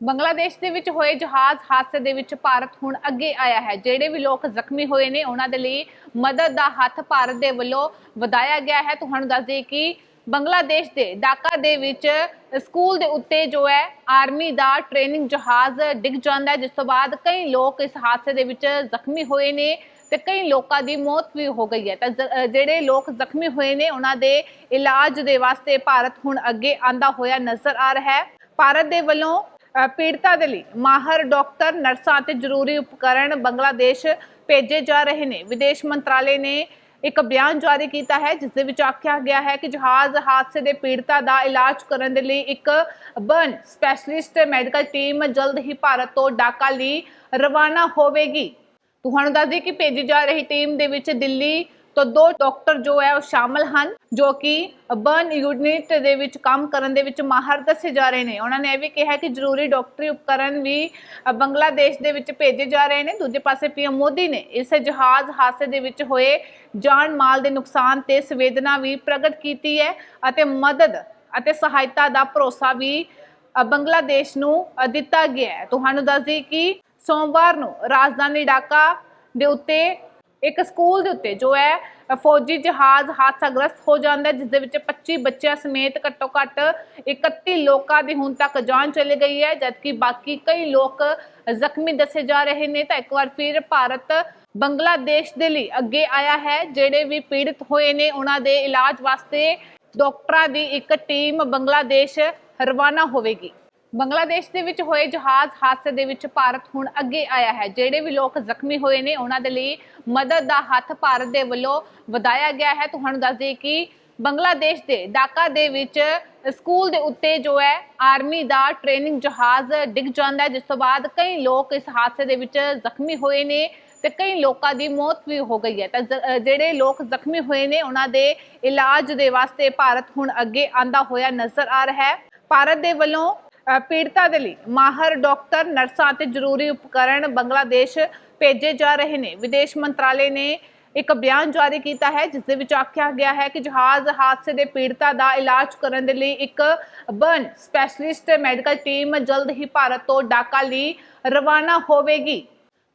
ਬੰਗਲਾਦੇਸ਼ ਦੇ ਵਿੱਚ ਹੋਏ ਜਹਾਜ਼ ਹਾਦਸੇ ਦੇ ਵਿੱਚ ਭਾਰਤ ਹੁਣ ਅੱਗੇ ਆਇਆ ਹੈ। ਜਿਹੜੇ ਵੀ ਲੋਕ ਜ਼ਖਮੀ ਹੋਏ ਨੇ, ਉਹਨਾਂ ਦੇ ਲਈ ਮਦਦ ਦਾ ਹੱਥ ਭਾਰਤ ਦੇ ਵੱਲੋਂ ਵਧਾਇਆ ਗਿਆ ਹੈ। ਤੁਹਾਨੂੰ ਦੱਸ ਦਈਏ ਕਿ ਬੰਗਲਾਦੇਸ਼ ਦੇ ਢਾਕਾ ਦੇ ਵਿੱਚ ਸਕੂਲ ਦੇ ਉੱਤੇ ਜੋ ਹੈ, ਆਰਮੀ ਦਾ ਟ੍ਰੇਨਿੰਗ ਜਹਾਜ਼ ਡਿੱਗ ਜਾਂਦਾ ਹੈ। ਜਿਸ ਤੋਂ ਬਾਅਦ ਕਈ ਲੋਕ ਇਸ ਹਾਦਸੇ ਦੇ ਵਿੱਚ ਜ਼ਖਮੀ ਹੋਏ ਨੇ ਤੇ ਕਈ ਲੋਕਾਂ ਦੀ ਮੌਤ ਵੀ ਹੋ ਗਈ ਹੈ। ਤਾਂ ਜਿਹੜੇ ਲੋਕ ਜ਼ਖਮੀ ਹੋਏ ਨੇ, ਉਹਨਾਂ ਦੇ ਇਲਾਜ ਦੇ ਵਾਸਤੇ ਭਾਰਤ ਹੁਣ ਅੱਗੇ ਆਂਦਾ ਹੋਇਆ ਨਜ਼ਰ ਆ ਰਿਹਾ ਹੈ। ਭਾਰਤ ਦੇ ਵੱਲੋਂ ਪੀੜਤਾਂ ਦੇ ਲਈ ਮਾਹਰ ਡਾਕਟਰ ਨਰਸਾਂ ਅਤੇ ਜ਼ਰੂਰੀ ਉਪਕਰਣ ਬੰਗਲਾਦੇਸ਼ ਭੇਜੇ ਜਾ ਰਹੇ ਨੇ। ਵਿਦੇਸ਼ ਮੰਤਰਾਲੇ ਨੇ ਇੱਕ ਬਿਆਨ ਜਾਰੀ ਕੀਤਾ ਹੈ, ਜਿਸ ਦੇ ਵਿੱਚ ਆਖਿਆ ਗਿਆ ਹੈ ਕਿ ਜਹਾਜ਼ ਹਾਦਸੇ ਦੇ ਪੀੜਤਾਂ ਦਾ ਇਲਾਜ ਕਰਨ ਦੇ ਲਈ ਇੱਕ ਬਰਨ ਸਪੈਸ਼ਲਿਸਟ ਮੈਡੀਕਲ ਟੀਮ ਜਲਦ ਹੀ ਭਾਰਤ ਤੋਂ ਡਾਕਾ ਲਈ ਰਵਾਨਾ ਹੋਵੇਗੀ। ਤੁਹਾਨੂੰ ਦੱਸ ਦਈਏ ਕਿ ਭੇਜੀ ਜਾ ਰਹੀ ਟੀਮ ਦੇ ਵਿੱਚ ਦਿੱਲੀ ਤੋਂ ਦੋ ਡਾਕਟਰ ਜੋ ਹੈ ਉਹ ਸ਼ਾਮਲ ਹਨ, ਜੋ ਕਿ ਬਰਨ ਯੂਨਿਟ ਦੇ ਵਿੱਚ ਕੰਮ ਕਰਨ ਦੇ ਵਿੱਚ ਮਾਹਰ ਦੱਸੇ ਜਾ ਰਹੇ ਨੇ। ਉਹਨਾਂ ਨੇ ਇਹ ਵੀ ਕਿਹਾ ਕਿ ਜ਼ਰੂਰੀ ਡਾਕਟਰੀ ਉਪਕਰਨ ਵੀ ਬੰਗਲਾਦੇਸ਼ ਦੇ ਵਿੱਚ ਭੇਜੇ ਜਾ ਰਹੇ ਨੇ। ਦੂਜੇ ਪਾਸੇ ਪੀਐਮ ਮੋਦੀ ਨੇ ਇਸ ਜਹਾਜ਼ ਹਾਦਸੇ ਦੇ ਵਿੱਚ ਹੋਏ ਜਾਨ ਮਾਲ ਦੇ ਨੁਕਸਾਨ ਤੇ ਸੰਵੇਦਨਾ ਵੀ ਪ੍ਰਗਟ ਕੀਤੀ ਹੈ ਅਤੇ ਮਦਦ ਅਤੇ ਸਹਾਇਤਾ ਦਾ ਭਰੋਸਾ ਵੀ ਬੰਗਲਾਦੇਸ਼ ਨੂੰ ਦਿੱਤਾ ਗਿਆ ਹੈ। ਤੁਹਾਨੂੰ ਦੱਸ ਦਈਏ ਕਿ ਸੋਮਵਾਰ ਨੂੰ ਰਾਜਧਾਨੀ ਢਾਕਾ ਦੇ ਉੱਤੇ ਇੱਕ ਸਕੂਲ ਦੇ ਉੱਤੇ, ਜੋ ਹੈ, ਫੌਜੀ ਜਹਾਜ਼ ਹਾਦਸਾਗ੍ਰਸਤ ਹੋ ਜਾਂਦਾ ਹੈ, ਜਿਸ ਦੇ ਵਿੱਚ 25 ਬੱਚਿਆਂ ਸਮੇਤ ਘੱਟੋ ਘੱਟ 31 ਲੋਕਾਂ ਦੀ ਹੁਣ ਤੱਕ ਜਾਨ ਚਲੀ ਗਈ ਹੈ, ਜਦਕਿ ਬਾਕੀ ਕਈ ਲੋਕ ਜ਼ਖਮੀ ਦੱਸੇ ਜਾ ਰਹੇ ਨੇ। ਤਾਂ ਇੱਕ ਵਾਰ ਫਿਰ ਭਾਰਤ ਬੰਗਲਾਦੇਸ਼ ਦੇ ਲਈ ਅੱਗੇ ਆਇਆ ਹੈ, ਜਿਹੜੇ ਵੀ ਪੀੜਤ ਹੋਏ ਨੇ, ਉਹਨਾਂ ਦੇ ਇਲਾਜ ਵਾਸਤੇ ਡਾਕਟਰਾਂ ਦੀ ਇੱਕ ਟੀਮ ਬੰਗਲਾਦੇਸ਼ ਰਵਾਨਾ ਹੋਵੇਗੀ। ਬੰਗਲਾਦੇਸ਼ ਦੇ ਵਿੱਚ ਹੋਏ ਜਹਾਜ਼ ਹਾਦਸੇ ਦੇ ਵਿੱਚ ਭਾਰਤ ਹੁਣ ਅੱਗੇ ਆਇਆ ਹੈ। ਜਿਹੜੇ ਵੀ ਲੋਕ ਜ਼ਖਮੀ ਹੋਏ ਨੇ, ਉਹਨਾਂ ਦੇ ਲਈ ਮਦਦ ਦਾ ਹੱਥ ਭਾਰਤ ਦੇ ਵੱਲੋਂ ਵਧਾਇਆ ਗਿਆ ਹੈ। ਤੁਹਾਨੂੰ ਦੱਸ ਦਈਏ ਕਿ ਬੰਗਲਾਦੇਸ਼ ਦੇ ਢਾਕਾ ਦੇ ਵਿੱਚ ਸਕੂਲ ਦੇ ਉੱਤੇ ਜੋ ਹੈ, ਆਰਮੀ ਦਾ ਟ੍ਰੇਨਿੰਗ ਜਹਾਜ਼ ਡਿੱਗ ਜਾਂਦਾ ਹੈ। ਜਿਸ ਤੋਂ ਬਾਅਦ ਕਈ ਲੋਕ ਇਸ ਹਾਦਸੇ ਦੇ ਵਿੱਚ ਜ਼ਖਮੀ ਹੋਏ ਨੇ ਤੇ ਕਈ ਲੋਕਾਂ ਦੀ ਮੌਤ ਵੀ ਹੋ ਗਈ ਹੈ। ਤਾਂ ਜਿਹੜੇ ਲੋਕ ਜ਼ਖਮੀ ਹੋਏ ਨੇ, ਉਹਨਾਂ ਦੇ ਇਲਾਜ ਦੇ ਵਾਸਤੇ ਭਾਰਤ ਹੁਣ ਅੱਗੇ ਆਂਦਾ ਹੋਇਆ ਨਜ਼ਰ ਆ ਰਿਹਾ ਹੈ। ਭਾਰਤ ਦੇ ਵੱਲੋਂ ਪੀੜਤਾਂ ਦੇ ਲਈ ਮਾਹਰ ਡਾਕਟਰ ਨਰਸਾਂ ਅਤੇ ਜ਼ਰੂਰੀ ਉਪਕਰਣ ਬੰਗਲਾਦੇਸ਼ ਭੇਜੇ ਜਾ ਰਹੇ ਨੇ। ਵਿਦੇਸ਼ ਮੰਤਰਾਲੇ ਨੇ ਇੱਕ ਬਿਆਨ ਜਾਰੀ ਕੀਤਾ ਹੈ, ਜਿਸ ਦੇ ਵਿੱਚ ਆਖਿਆ ਗਿਆ ਹੈ ਕਿ ਜਹਾਜ਼ ਹਾਦਸੇ ਦੇ ਪੀੜਤਾਂ ਦਾ ਇਲਾਜ ਕਰਨ ਦੇ ਲਈ ਇੱਕ ਬਰਨ ਸਪੈਸ਼ਲਿਸਟ ਮੈਡੀਕਲ ਟੀਮ ਜਲਦ ਹੀ ਭਾਰਤ ਤੋਂ ਡਾਕਾ ਲਈ ਰਵਾਨਾ ਹੋਵੇਗੀ।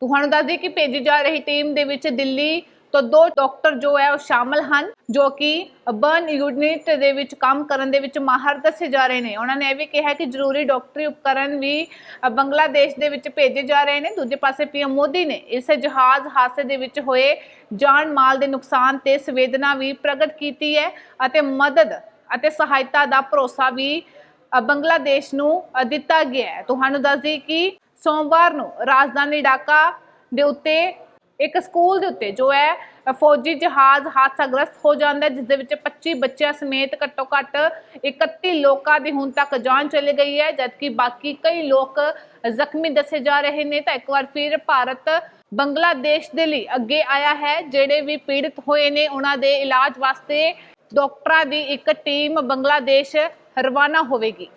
ਤੁਹਾਨੂੰ ਦੱਸ ਦਈਏ ਕਿ ਭੇਜੀ ਜਾ ਰਹੀ ਟੀਮ ਦੇ ਵਿੱਚ ਦਿੱਲੀ ਤੋਂ ਦੋ ਡਾਕਟਰ ਜੋ ਹੈ ਉਹ ਸ਼ਾਮਲ ਹਨ, ਜੋ ਕਿ ਬਰਨ ਯੂਨਿਟ ਦੇ ਵਿੱਚ ਕੰਮ ਕਰਨ ਦੇ ਵਿੱਚ ਮਾਹਰ ਦੱਸੇ ਜਾ ਰਹੇ ਨੇ। ਉਹਨਾਂ ਨੇ ਇਹ ਵੀ ਕਿਹਾ ਕਿ ਜ਼ਰੂਰੀ ਡਾਕਟਰੀ ਉਪਕਰਨ ਵੀ ਬੰਗਲਾਦੇਸ਼ ਦੇ ਵਿੱਚ ਭੇਜੇ ਜਾ ਰਹੇ ਨੇ। ਦੂਜੇ ਪਾਸੇ ਪੀਐਮ ਮੋਦੀ ਨੇ ਇਸ ਜਹਾਜ਼ ਹਾਦਸੇ ਦੇ ਵਿੱਚ ਹੋਏ ਜਾਨ ਮਾਲ ਦੇ ਨੁਕਸਾਨ ਤੇ ਸੰਵੇਦਨਾ ਵੀ ਪ੍ਰਗਟ ਕੀਤੀ ਹੈ ਅਤੇ ਮਦਦ ਅਤੇ ਸਹਾਇਤਾ ਦਾ ਭਰੋਸਾ ਵੀ ਬੰਗਲਾਦੇਸ਼ ਨੂੰ ਦਿੱਤਾ ਗਿਆ ਹੈ। ਤੁਹਾਨੂੰ ਦੱਸ ਦਈਏ ਕਿ ਸੋਮਵਾਰ ਨੂੰ ਰਾਜਧਾਨੀ ਢਾਕਾ ਦੇ ਉੱਤੇ ਇੱਕ ਸਕੂਲ ਦੇ ਉੱਤੇ, ਜੋ ਹੈ, ਫੌਜੀ ਜਹਾਜ਼ ਹਾਦਸਾਗ੍ਰਸਤ ਹੋ ਜਾਂਦਾ ਹੈ, ਜਿਸ ਦੇ ਵਿੱਚ 25 ਬੱਚਿਆਂ ਸਮੇਤ ਘੱਟੋ ਘੱਟ 31 ਲੋਕਾਂ ਦੀ ਹੁਣ ਤੱਕ ਜਾਨ ਚਲੀ ਗਈ ਹੈ, ਜਦਕਿ ਬਾਕੀ ਕਈ ਲੋਕ ਜ਼ਖਮੀ ਦੱਸੇ ਜਾ ਰਹੇ ਨੇ। ਤਾਂ ਇੱਕ ਵਾਰ ਫਿਰ ਭਾਰਤ ਬੰਗਲਾਦੇਸ਼ ਦੇ ਲਈ ਅੱਗੇ ਆਇਆ ਹੈ, ਜਿਹੜੇ ਵੀ ਪੀੜਤ ਹੋਏ ਨੇ, ਉਹਨਾਂ ਦੇ ਇਲਾਜ ਵਾਸਤੇ ਡਾਕਟਰਾਂ ਦੀ ਇੱਕ ਟੀਮ ਬੰਗਲਾਦੇਸ਼ ਰਵਾਨਾ ਹੋਵੇਗੀ।